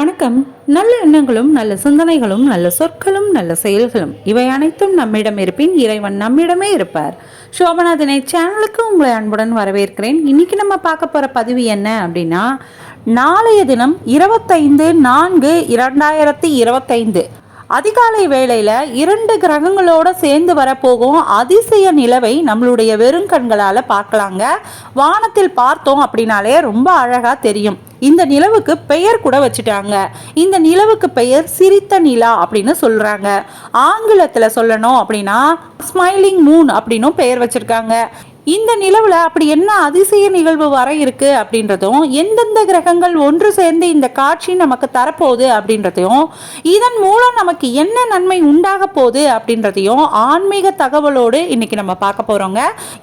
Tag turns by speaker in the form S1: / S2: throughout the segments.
S1: வணக்கம். நல்ல எண்ணங்களும் நல்ல சிந்தனைகளும் நல்ல சொற்களும் நல்ல செயல்களும். இவை அனைத்தும் நம்மிடம் இருப்பின் இறைவன் நம்மிடமே இருப்பார். சோபநாதனை சேனலுக்கு உங்களை அன்புடன் வரவேற்கிறேன். இன்னைக்கு நம்ம பார்க்க போகிற பதிவு என்ன அப்படின்னா நாளைய தினம் இருபத்தைந்து நான்கு இரண்டாயிரத்தி இருபத்தைந்து. அதிகாலை வேளையில இரண்டு கிரகங்களோட சேர்ந்து வரப்போகும் அதிசய நிலவை நம்மளுடைய வெறுங்கண்களால பார்க்கலாங்க. வானத்தில் பார்த்தோம் அப்படின்னாலே ரொம்ப அழகா தெரியும். இந்த நிலவுக்கு பெயர் கூட வச்சுட்டாங்க. இந்த நிலவுக்கு பெயர் சிரித்த நிலா அப்படின்னு சொல்றாங்க. ஆங்கிலத்துல சொல்லணும் அப்படின்னா ஸ்மைலிங் மூன் அப்படின்னும் பெயர் வச்சிருக்காங்க. இந்த நிலவில் அப்படி என்ன அதிசய நிகழ்வு வர இருக்கு அப்படின்றதும் எந்தெந்த கிரகங்கள் ஒன்று சேர்ந்து இந்த காட்சி நமக்கு தரப்போகுது அப்படின்றதையும் இதன் மூலம் நமக்கு என்ன நன்மை உண்டாக போகுது அப்படின்றதையும் ஆன்மீக தகவலோடு இன்னைக்கு நம்ம பார்க்க போறோங்க.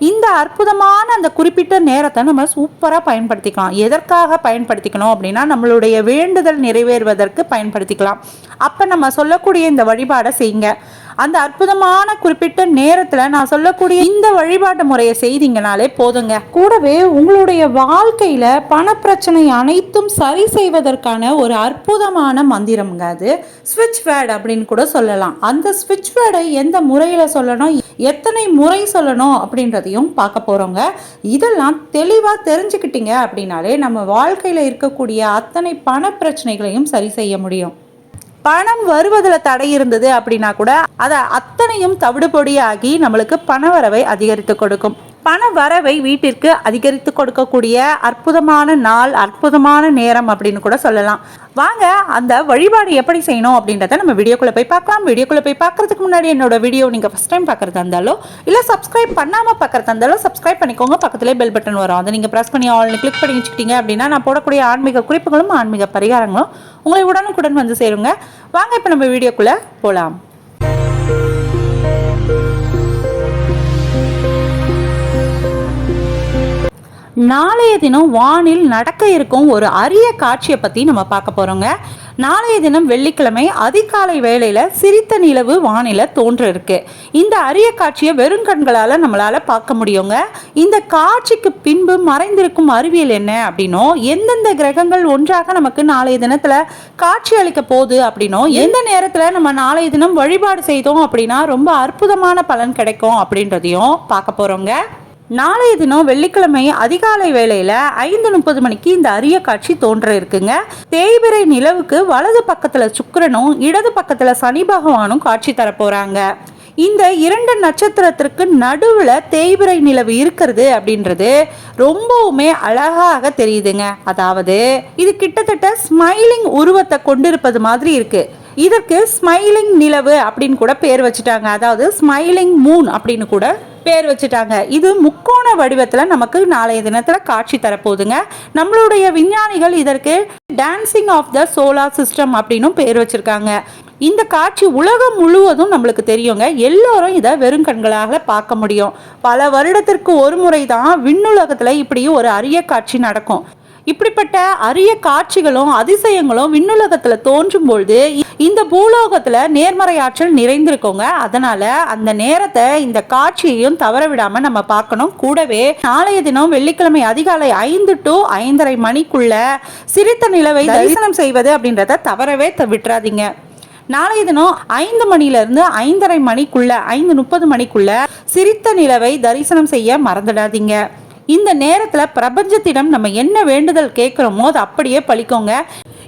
S1: இந்த அற்புதமான அந்த குறிப்பிட்ட நேரத்தை நம்ம சூப்பராக பயன்படுத்திக்கலாம். எதற்காக பயன்படுத்திக்கணும் அப்படின்னா நம்மளுடைய வேண்டுதல் நிறைவேறுவதற்கு பயன்படுத்திக்கலாம். அப்போ நம்ம சொல்லக்கூடிய இந்த வழிபாடை செய்யுங்க. அந்த அற்புதமான குறிப்பிட்ட நேரத்தில் நான் சொல்லக்கூடிய இந்த வழிபாட்டு முறையை செய்தீங்கனாலே போதுங்க. கூடவே உங்களுடைய வாழ்க்கையில் பணப்பிரச்சனை அனைத்தும் சரி செய்வதற்கான ஒரு அற்புதமான மந்திரம்ங்க அது. ஸ்விட்ச் வேர்டு அப்படின்னு கூட சொல்லலாம். அந்த ஸ்விட்ச் வேர்டை எந்த முறையில் சொல்லணும் எத்தனை முறை சொல்லணும் அப்படின்றதையும் பார்க்க போகிறோங்க இதெல்லாம் தெளிவாக தெரிஞ்சுக்கிட்டீங்க அப்படின்னாலே நம்ம வாழ்க்கையில் இருக்கக்கூடிய அத்தனை பண பிரச்சனைகளையும் சரி செய்ய முடியும். பணம் வருவதில் தடை இருந்தது அப்படின்னா கூட அதை அத்தனையும் தவிடுபொடியாகி நம்மளுக்கு பண வரவை அதிகரித்து கொடுக்கும். பண வரவை வீட்டிற்கு அதிகரித்து கொடுக்கக்கூடிய அற்புதமான நாள் அற்புதமான நேரம் அப்படின்னு கூட சொல்லலாம். வாங்க அந்த வழிபாடு எப்படி செய்யணும் அப்படின்றத நம்ம வீடியோக்குள்ளே போய் பார்க்கலாம். வீடியோக்குள்ளே போய் பார்க்கறதுக்கு முன்னாடி என்னோட வீடியோ நீங்கள் ஃபஸ்ட் டைம் பார்க்குறதா இருந்தாலோ இல்லை சப்ஸ்கிரைப் பண்ணாமல் பார்க்குறதா இருந்தாலும் சப்ஸ்கிரைப் பண்ணிக்கோங்க. பக்கத்துலேயே பெல் பட்டன் வரும். அதை நீங்கள் ப்ரெஸ் பண்ணி ஆல்னு கிளிக் பண்ணி வச்சுக்கிட்டீங்க அப்படின்னா நான் போடக்கூடிய ஆன்மீக குறிப்புகளும் ஆன்மீக பரிகாரங்களும் உங்களை உடனுக்குடன் வந்து சேருங்க. வாங்க இப்போ நம்ம வீடியோக்குள்ளே போகலாம் நாளைய தினம் வானில் நடக்க இருக்கும் ஒரு அரிய காட்சியை பற்றி நம்ம பார்க்க போகிறோங்க நாளைய தினம் வெள்ளிக்கிழமை அதிகாலை வேளையில் சிரித்த நிலவு வானில தோன்ற இருக்கு இந்த அரிய காட்சியை வெறும் கண்களால் நம்மளால் பார்க்க முடியுங்க. இந்த காட்சிக்கு பின்பு மறைந்திருக்கும் அறிவியல் என்ன அப்படின்னோ எந்தெந்த கிரகங்கள் ஒன்றாக நமக்கு நாளைய தினத்தில் காட்சி அளிக்க போகுது அப்படின்னும் எந்த நேரத்தில் நம்ம நாளைய தினம் வழிபாடு செய்தோம் அப்படின்னா ரொம்ப அற்புதமான பலன் கிடைக்கும் அப்படின்றதையும் பார்க்க போகிறோங்க நாளைய தினம் வெள்ளிக்கிழமை அதிகாலை வேளையில ஐந்து முப்பது மணிக்கு இந்த அரிய காட்சி தோன்ற இருக்குங்க. தேய்பிரை நிலவுக்கு வலது பக்கத்துல சுக்கரனும் இடது பக்கத்துல சனி பகவானும் காட்சி தரப்போறாங்க இந்த இரண்டு நட்சத்திரத்திற்கு நடுவில் தேய்பிரை நிலவு இருக்கிறது அப்படின்றது ரொம்பவுமே அழகாக தெரியுதுங்க. அதாவது இது கிட்டத்தட்ட ஸ்மைலிங் உருவத்தை கொண்டிருப்பது மாதிரி இருக்கு. இதற்கு ஸ்மைலிங் நிலவு அப்படின்னு கூட பேர் வச்சுட்டாங்க. அதாவது ஸ்மைலிங் மூன் அப்படின்னு கூட பேர் வச்சுட்டாங்க. இது முக்கோண வடிவத்தில் நமக்கு நாளைய தினத்தில் காட்சி தரப்போகுதுங்க. நம்மளுடைய விஞ்ஞானிகள் இதற்கு dancing of the solar system அப்படின்னும் பேர் வச்சுருக்காங்க. இந்த காட்சி உலகம் முழுவதும் நம்மளுக்கு தெரியுங்க. எல்லோரும் இதை வெறும் கண்களாக பார்க்க முடியும். பல வருடத்திற்கு ஒரு முறை தான் விண்ணுலகத்தில் இப்படி ஒரு அரிய காட்சி நடக்கும். இப்படிப்பட்ட அரிய காட்சிகளும் அதிசயங்களும் விண்ணுலகத்தில் தோன்றும் பொழுது இந்த பூலோகத்தில் நேர்மறை ஆற்றல் நிறைந்திருக்கோங்க. அதனால அந்த நேரத்தை இந்த காட்சியையும் தவற விடாம நம்ம பார்க்கணும். கூடவே நாளைய தினம் வெள்ளிக்கிழமை அதிகாலை ஐந்து டு ஐந்தரை மணிக்குள்ள சிரித்த நிலவை தரிசனம் செய்வது அப்படின்றத தவறவே விட்டுறாதீங்க. நாளைய தினம் ஐந்து மணிலிருந்து ஐந்தரை மணிக்குள்ள ஐந்து முப்பது மணிக்குள்ள சிரித்த நிலவை தரிசனம் செய்ய மறந்துடாதீங்க. இந்த நேரத்தில் பிரபஞ்சத்திடம் நம்ம என்ன வேண்டுதல் கேட்குறோமோ அது அப்படியே பழிக்கோங்க.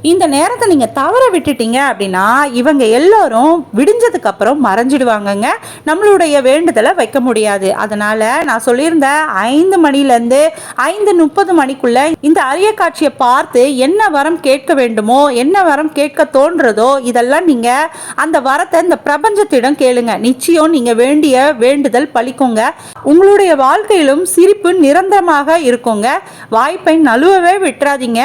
S1: இந்த நேரத்தை நீங்கள் தவற விட்டுட்டீங்க அப்படின்னா இவங்க எல்லோரும் விடிஞ்சதுக்கப்புறம் மறைஞ்சிடுவாங்கங்க. நம்மளுடைய வேண்டுதலை வைக்க முடியாது. அதனால் நான் சொல்லியிருந்த ஐந்து மணிலேருந்து ஐந்து முப்பது மணிக்குள்ளே இந்த அரிய காட்சியை பார்த்து என்ன வரம் கேட்க வேண்டுமோ என்ன வரம் கேட்க தோன்றதோ இதெல்லாம் நீங்கள் அந்த வரத்தை இந்த பிரபஞ்சத்திடம் கேளுங்க. நிச்சயம் நீங்கள் வேண்டிய வேண்டுதல் பழிக்குங்க. உங்களுடைய வாழ்க்கையிலும் சிரிப்பு நிரந்தரமாக இருக்குங்க. வாய்ப்பை நழுவவே விட்டுறாதீங்க.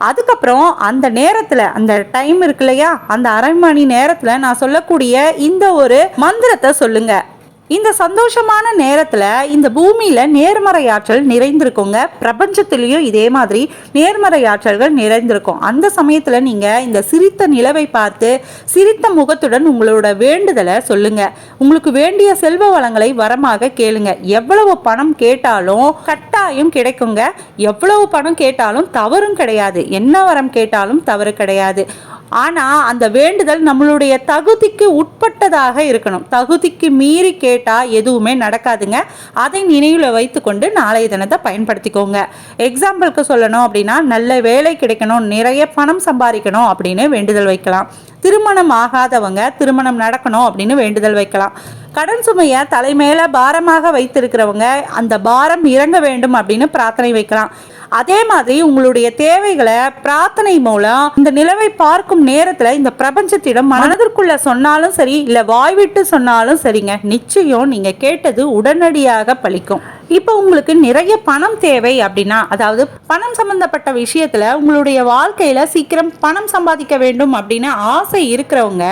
S1: அதுக்கப்புறம் அந்த நேரத்தில் அந்த டைம் இருக்கு இல்லையா? அந்த அரை மணி நேரத்தில் நான் சொல்லக்கூடிய இந்த ஒரு மந்திரத்தை சொல்லுங்கள் இந்த சந்தோஷமான நேரத்தில் இந்த பூமியில் நேர்மறை ஆற்றல் நிறைந்திருக்குங்க. பிரபஞ்சத்திலையும் இதே மாதிரி நேர்மறை ஆற்றல்கள் நிறைந்திருக்கும். அந்த சமயத்தில் நீங்கள் இந்த சிரித்த நிலவை பார்த்து சிரித்த முகத்துடன் உங்களோட வேண்டுதலை சொல்லுங்க. உங்களுக்கு வேண்டிய செல்வ வளங்களை வரமாக கேளுங்க. எவ்வளவு பணம் கேட்டாலும் கட்டாயம் கிடைக்குங்க. எவ்வளவு பணம் கேட்டாலும் தவறும் கிடையாது. என்ன வரம் கேட்டாலும் தவறு கிடையாது. ஆனால் அந்த வேண்டுதல் நம்மளுடைய தகுதிக்கு உட்பட்டதாக இருக்கணும். தகுதிக்கு மீறி கேட்டால் எதுவுமே நடக்காதுங்க. அதை நினைவில் வைத்துக்கொண்டு நாளைய தினத்தை பயன்படுத்திக்கோங்க. எக்ஸாம்பிளுக்கு சொல்லணும் அப்படின்னா நல்ல வேலை கிடைக்கணும் நிறைய பணம் சம்பாதிக்கணும் அப்படின்னு வேண்டுதல் வைக்கலாம். திருமணம் ஆகாதவங்க திருமணம் நடக்கணும் அப்படின்னு வேண்டுதல் வைக்கலாம். கடன் சுமையை தலைமையில பாரமாக வைத்திருக்கிறவங்க அந்த பாரம் இறங்க வேண்டும் அப்படின்னு பிரார்த்தனை வைக்கலாம். அதே மாதிரி உங்களுடைய தேவைகளை பிரார்த்தனை மூலம் இந்த நிலவை பார்க்கும் நேரத்துல இந்த பிரபஞ்சத்திடம் மனதிற்குள்ள சொன்னாலும் சரி இல்ல வாய்விட்டு சொன்னாலும் சரிங்க நிச்சயம் நீங்க கேட்டது உடனடியாக பழிக்கும் இப்போ உங்களுக்கு நிறைய பணம் தேவை அப்படின்னா அதாவது பணம் சம்பந்தப்பட்ட விஷயத்துல உங்களுடைய வாழ்க்கையில சீக்கிரம் பணம் சம்பாதிக்க வேண்டும் அப்படின்னு ஆசை இருக்கிறவங்க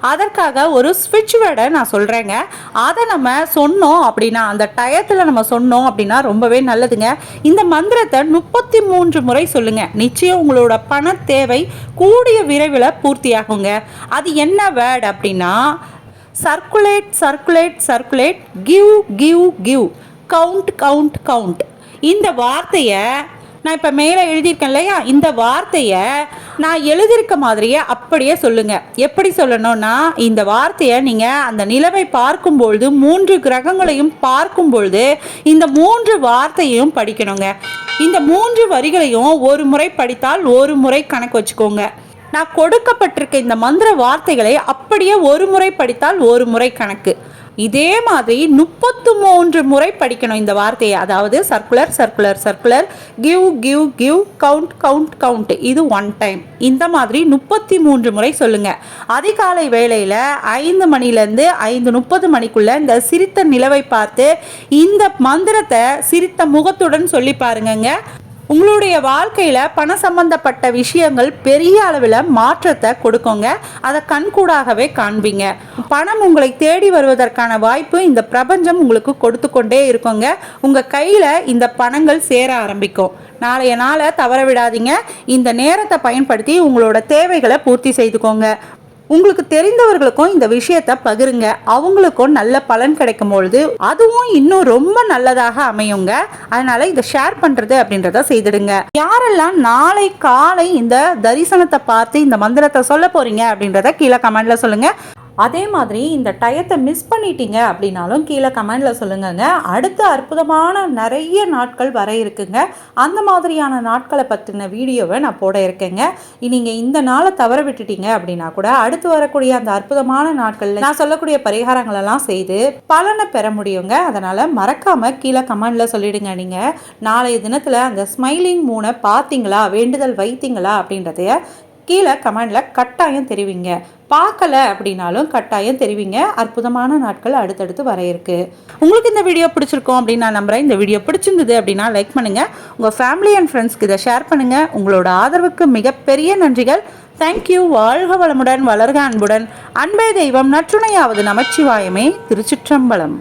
S1: அதற்காக ஒரு ஸ்விட்ச் வேர்டை நான் சொல்றேங்க. அதை நம்ம சொன்னோம் அப்படின்னா அந்த டயத்துல நம்ம சொன்னோம் அப்படின்னா ரொம்பவே நல்லதுங்க. இந்த மந்திரத்தை முப்பத்தி மூன்று முறை சொல்லுங்க. நிச்சயம் உங்களோட பண தேவை கூடிய விரைவில் பூர்த்தியாகுங்க. அது என்ன வேர்ட் அப்படின்னா circulate circulate circulate give give give count count count இந்த வார்த்தையை நான் இப்போ மேலே எழுதியிருக்கேன் இல்லையா? இந்த வார்த்தையை நான் எழுதியிருக்க மாதிரியே அப்படியே சொல்லுங்கள் எப்படி சொல்லணும்னா இந்த வார்த்தையை நீங்கள் அந்த நிலவை பார்க்கும்பொழுது மூன்று கிரகங்களையும் பார்க்கும் பொழுது இந்த மூன்று வார்த்தையும் படிக்கணுங்க. இந்த மூன்று வரிகளையும் ஒரு முறை படித்தால் ஒரு முறை கணக்கு வச்சுக்கோங்க. நான் கொடுக்கப்பட்டிருக்க இந்த மந்திர வார்த்தைகளை அப்படியே ஒரு முறை படித்தால் ஒரு முறை கணக்கு. இதே மாதிரி முப்பத்து மூன்று முறை படிக்கணும் இந்த வார்த்தையை. அதாவது circular circular circular give give give count count count இது ஒன் டைம் இந்த மாதிரி முப்பத்தி மூன்று முறை சொல்லுங்க. அதிகாலை வேளையில் ஐந்து மணிலேருந்து ஐந்து முப்பது மணிக்குள்ள இந்த சிரித்த நிலவை பார்த்து இந்த மந்திரத்தை சிரித்த முகத்துடன் சொல்லி பாருங்கங்க. உங்களுடைய வாழ்க்கையில் பண சம்பந்தப்பட்ட விஷயங்கள் பெரிய அளவில் மாற்றத்தை கொடுக்குங்க. அதை கண்கூடாகவே காண்பீங்க. பணம் உங்களை தேடி வருவதற்கான வாய்ப்பு இந்த பிரபஞ்சம் உங்களுக்கு கொடுத்து கொண்டே இருக்குங்க. உங்கள் கையில் இந்த பணங்கள் சேர ஆரம்பிக்கும். நாளைய நாளை தவற விடாதீங்க. இந்த நேரத்தை பயன்படுத்தி உங்களோட தேவைகளை பூர்த்தி செய்துக்கோங்க. உங்களுக்கு தெரிந்தவர்களுக்கும் இந்த விஷயத்த பகிருங்க. அவங்களுக்கும் நல்ல பலன் கிடைக்கும் பொழுது அதுவும் இன்னும் ரொம்ப நல்லதாக அமையுங்க. அதனால இதை ஷேர் பண்றது அப்படின்றத செய்திடுங்க. யாரெல்லாம் நாளை காலை இந்த தரிசனத்தை பார்த்து இந்த மந்திரத்தை சொல்ல போறீங்க அப்படின்றத கீழே கமெண்ட்ல சொல்லுங்க. அதே மாதிரி இந்த டயத்தை மிஸ் பண்ணிட்டீங்க அப்படின்னாலும் கீழே கமெண்டில் சொல்லுங்கங்க. அடுத்த அற்புதமான நிறைய நாட்கள் வர இருக்குங்க. அந்த மாதிரியான நாட்களை பற்றின வீடியோவை நான் போட இருக்கேங்க. நீங்கள் இந்த நாளை தவற விட்டுட்டீங்க அப்படின்னா கூட அடுத்து வரக்கூடிய அந்த அற்புதமான நாட்களில் நான் சொல்லக்கூடிய பரிகாரங்களெல்லாம் செய்து பலனை பெற முடியுங்க. அதனால் மறக்காமல் கீழே கமெண்டில் சொல்லிடுங்க நீங்கள் நாளைய தினத்தில் அந்த ஸ்மைலிங் மூனை பார்த்தீங்களா? வேண்டுதல் வைத்தீங்களா? அப்படின்றதைய கீழே கமெண்டில் கட்டாயம் தெரிவிங்க. பார்க்கல அப்படின்னாலும் கட்டாயம் தெரிவிங்க. அற்புதமான நாட்கள் அடுத்தடுத்து வர இருக்கு. உங்களுக்கு இந்த வீடியோ பிடிச்சிருக்கோம் அப்படின்னு நான் நம்புகிறேன் இந்த வீடியோ பிடிச்சிருந்தது அப்படின்னா லைக் பண்ணுங்கள் உங்கள் ஃபேமிலி அண்ட் ஃப்ரெண்ட்ஸ்க்கு இதை ஷேர் பண்ணுங்கள் உங்களோட ஆதரவுக்கு மிகப்பெரிய நன்றிகள். தேங்க்யூ வாழ்க வளமுடன் வளர்க அன்புடன். அன்பே தெய்வம் நற்றுணையாவது நமச்சிவாயமே. திருச்சிற்றம்பலம்.